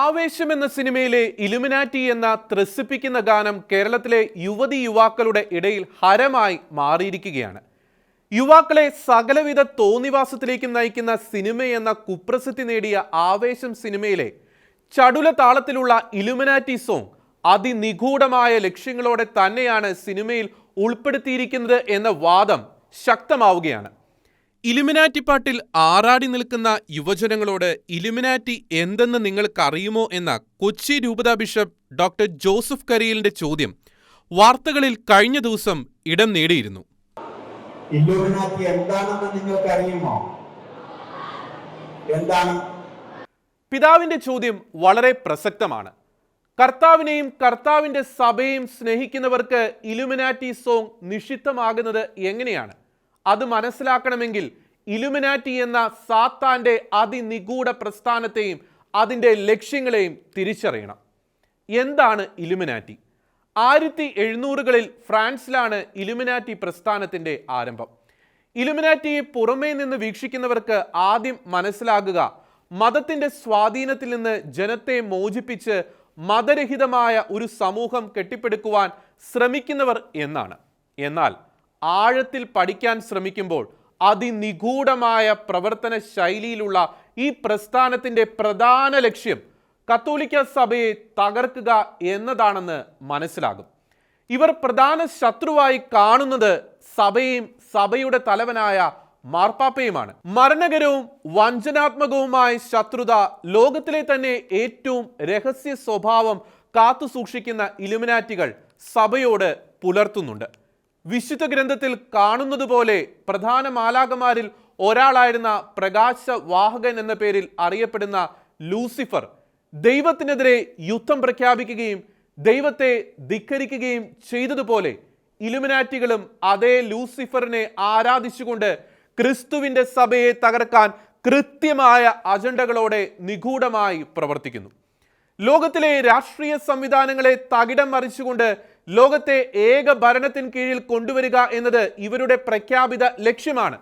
ആവേശം എന്ന സിനിമയിലെ ഇലുമിനാറ്റി എന്ന ത്രസിപ്പിക്കുന്ന ഗാനം കേരളത്തിലെ യുവതി യുവാക്കളുടെ ഇടയിൽ ഹരമായി മാറിയിരിക്കുകയാണ്. യുവാക്കളെ സകലവിധ തോന്നിവാസത്തിലേക്കും നയിക്കുന്ന സിനിമ എന്ന കുപ്രസിദ്ധി നേടിയ ആവേശം സിനിമയിലെ ചടുല താളത്തിലുള്ള ഇലുമിനാറ്റി സോങ് അതിനിഗൂഢമായ ലക്ഷ്യങ്ങളോടെ തന്നെയാണ് സിനിമയിൽ ഉൾപ്പെടുത്തിയിരിക്കുന്നത് എന്ന വാദം ശക്തമാവുകയാണ്. ഇലുമിനാറ്റി പാട്ടിൽ ആറാടി നിൽക്കുന്ന യുവജനങ്ങളോട് ഇലുമിനാറ്റി എന്തെന്ന് നിങ്ങൾക്കറിയുമോ എന്ന കൊച്ചി രൂപതാ ബിഷപ്പ് ഡോക്ടർ ജോസഫ് കരിയലിന്റെ ചോദ്യം വാർത്തകളിൽ കഴിഞ്ഞ ദിവസം ഇടം നേടിയിരുന്നു. എന്താണെന്ന് എന്താണ്? പിതാവിന്റെ ചോദ്യം വളരെ പ്രസക്തമാണ്. കർത്താവിനെയും കർത്താവിന്റെ സഭയെയും സ്നേഹിക്കുന്നവർക്ക് ഇലുമിനാറ്റി സോങ് നിഷിദ്ധമാകുന്നത് എങ്ങനെയാണ്? അത് മനസ്സിലാക്കണമെങ്കിൽ ഇലുമിനാറ്റി എന്ന സാത്താന്റെ അതിനിഗൂഢ പ്രസ്ഥാനത്തെയും അതിന്റെ ലക്ഷ്യങ്ങളെയും തിരിച്ചറിയണം. എന്താണ് ഇലുമിനാറ്റി? ആയിരത്തി എഴുന്നൂറുകളിൽ ഫ്രാൻസിലാണ് ഇലുമിനാറ്റി പ്രസ്ഥാനത്തിന്റെ ആരംഭം. ഇലുമിനാറ്റിയെ പുറമേ നിന്ന് വീക്ഷിക്കുന്നവർക്ക് ആദ്യം മനസ്സിലാകുക മതത്തിന്റെ സ്വാധീനത്തിൽ നിന്ന് ജനത്തെ മോചിപ്പിച്ച് മതരഹിതമായ ഒരു സമൂഹം കെട്ടിപ്പടുക്കുവാൻ ശ്രമിക്കുന്നവർ എന്നാണ്. എന്നാൽ ആഴത്തിൽ പഠിക്കാൻ ശ്രമിക്കുമ്പോൾ അതിനിഗൂഢമായ പ്രവർത്തന ശൈലിയിലുള്ള ഈ പ്രസ്ഥാനത്തിന്റെ പ്രധാന ലക്ഷ്യം കത്തോലിക്ക സഭയെ തകർക്കുക എന്നതാണെന്ന് മനസ്സിലാകും. ഇവർ പ്രധാന ശത്രുവായി കാണുന്നത് സഭയും സഭയുടെ തലവനായ മാർപ്പാപ്പയുമാണ്. മരണകരവും വഞ്ചനാത്മകവുമായ ശത്രുത ലോകത്തിലെ തന്നെ ഏറ്റവും രഹസ്യ സ്വഭാവം കാത്തു സൂക്ഷിക്കുന്ന ഇലുമിനാറ്റികൾ സഭയോട് പുലർത്തുന്നുണ്ട്. വിശുദ്ധ ഗ്രന്ഥത്തിൽ കാണുന്നത് പോലെ പ്രധാന മാലാകമാരിൽ ഒരാളായിരുന്ന പ്രകാശ വാഹകൻ എന്ന പേരിൽ അറിയപ്പെടുന്ന ലൂസിഫർ ദൈവത്തിനെതിരെ യുദ്ധം പ്രഖ്യാപിക്കുകയും ദൈവത്തെ ധിക്കരിക്കുകയും ചെയ്തതുപോലെ ഇലുമിനാറ്റികളും അതേ ലൂസിഫറിനെ ആരാധിച്ചുകൊണ്ട് ക്രിസ്തുവിന്റെ സഭയെ തകർക്കാൻ കൃത്യമായ അജണ്ടകളോടെ നിഗൂഢമായി പ്രവർത്തിക്കുന്നു. ലോകത്തിലെ രാഷ്ട്രീയ സംവിധാനങ്ങളെ തകിടം മറിച്ചുകൊണ്ട് ലോകത്തെ ഏക ഭരണത്തിന് കീഴിൽ കൊണ്ടുവരിക എന്നത് ഇവരുടെ പ്രഖ്യാപിത ലക്ഷ്യമാണ്.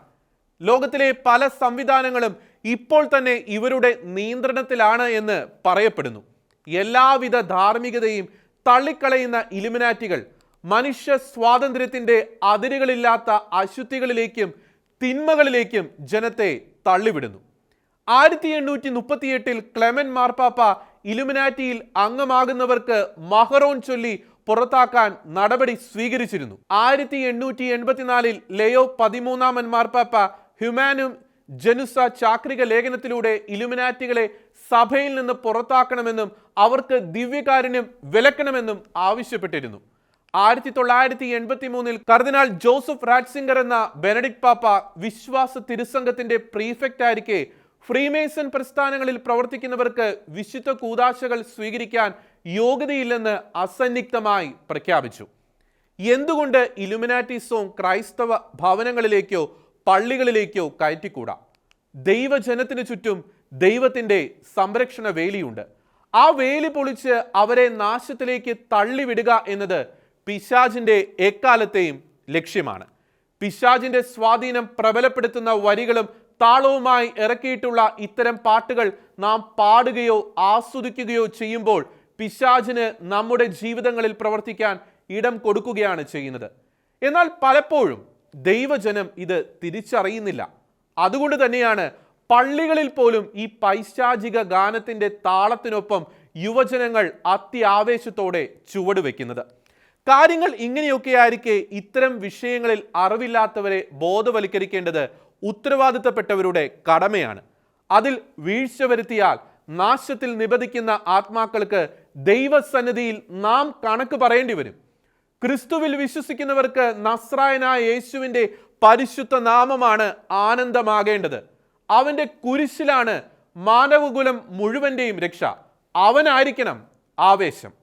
ലോകത്തിലെ പല സംവിധാനങ്ങളും ഇപ്പോൾ തന്നെ ഇവരുടെ നിയന്ത്രണത്തിലാണ് എന്ന് പറയപ്പെടുന്നു. എല്ലാവിധ ധാർമ്മികതയും തള്ളിക്കളയുന്ന ഇലുമിനാറ്റികൾ മനുഷ്യ സ്വാതന്ത്ര്യത്തിന്റെ അതിരുകളില്ലാത്ത അശുദ്ധികളിലേക്കും തിന്മകളിലേക്കും ജനത്തെ തള്ളിവിടുന്നു. ആയിരത്തി എണ്ണൂറ്റി മുപ്പത്തിയെട്ടിൽ ക്ലെമൻ മാർപ്പാപ്പ ഇലുമിനാറ്റിയിൽ അംഗമാകുന്നവർക്ക് മഹറോൺ ചൊല്ലി പുറത്താക്കാൻ നടപടി സ്വീകരിച്ചിരുന്നു. ആയിരത്തി എണ്ണൂറ്റി എൺപത്തിനാലിൽ ലയോ പതിമൂന്നാമൻ മാർപ്പാപ്പ ഹ്യൂമാനും ജനുസ ചാക്രിക ലേഖനത്തിലൂടെ ഇലുമിനാറ്റികളെ സഭയിൽ നിന്ന് പുറത്താക്കണമെന്നും അവർക്ക് ദിവ്യകാരുണ്യം വിലക്കണമെന്നും ആവശ്യപ്പെട്ടിരുന്നു. ആയിരത്തി തൊള്ളായിരത്തി എൺപത്തി മൂന്നിൽ കർദിനാൾ ജോസഫ് റാറ്റ്സിംഗർ എന്ന ബെനഡിക് പാപ്പ വിശ്വാസ തിരുസംഘത്തിന്റെ പ്രീഫെക്റ്റ് ആയിരിക്കെ ഫ്രീമേസൺ പ്രസ്ഥാനങ്ങളിൽ പ്രവർത്തിക്കുന്നവർക്ക് വിശുദ്ധ കൂതാശകൾ സ്വീകരിക്കാൻ യോഗ്യതയില്ലെന്ന് അസന്നിഗ്ധമായി പ്രഖ്യാപിച്ചു. എന്തുകൊണ്ട് ഇലുമിനാറ്റിസവും ക്രൈസ്തവ ഭവനങ്ങളിലേക്കോ പള്ളികളിലേക്കോ കയറ്റിക്കൂടാ? ദൈവജനത്തിനു ചുറ്റും ദൈവത്തിന്റെ സംരക്ഷണ വേലിയുണ്ട്. ആ വേലി പൊളിച്ച് അവരെ നാശത്തിലേക്ക് തള്ളിവിടുക എന്നത് പിശാജിന്റെ എക്കാലത്തെയും ലക്ഷ്യമാണ്. പിശാജിന്റെ സ്വാധീനം പ്രബലപ്പെടുത്തുന്ന വരികളും താളവുമായി ഇറക്കിയിട്ടുള്ള ഇത്തരം പാട്ടുകൾ നാം പാടുകയോ ആസ്വദിക്കുകയോ ചെയ്യുമ്പോൾ പിശാജിന് നമ്മുടെ ജീവിതങ്ങളിൽ പ്രവർത്തിക്കാൻ ഇടം കൊടുക്കുകയാണ് ചെയ്യുന്നത്. എന്നാൽ പലപ്പോഴും ദൈവജനം ഇത് തിരിച്ചറിയുന്നില്ല. അതുകൊണ്ട് തന്നെയാണ് പള്ളികളിൽ പോലും ഈ പൈശാചിക ഗാനത്തിന്റെ താളത്തിനൊപ്പം യുവജനങ്ങൾ അത്യാവേശത്തോടെ ചുവടുവെക്കുന്നത്. കാര്യങ്ങൾ ഇങ്ങനെയൊക്കെയായിരിക്കെ ഇത്തരം വിഷയങ്ങളിൽ അറിവില്ലാത്തവരെ ബോധവൽക്കരിക്കേണ്ടത് ഉത്തരവാദിത്തപ്പെട്ടവരുടെ കടമയാണ്. അതിൽ വീഴ്ച വരുത്തിയാൽ നാശത്തിൽ നിബദിക്കുന്ന ആത്മാക്കൾക്ക് ദൈവസന്നിധിയിൽ നാം കണക്ക് പറയേണ്ടി വരും. ക്രിസ്തുവിൽ വിശ്വസിക്കുന്നവർക്ക് നസ്രായനായ യേശുവിന്റെ പരിശുദ്ധ നാമമാണ് ആനന്ദമാകേണ്ടത്. അവന്റെ കുരിശിലാണ് മാനവകുലം മുഴുവന്റെയും രക്ഷ. അവനായിരിക്കണം ആവേശം.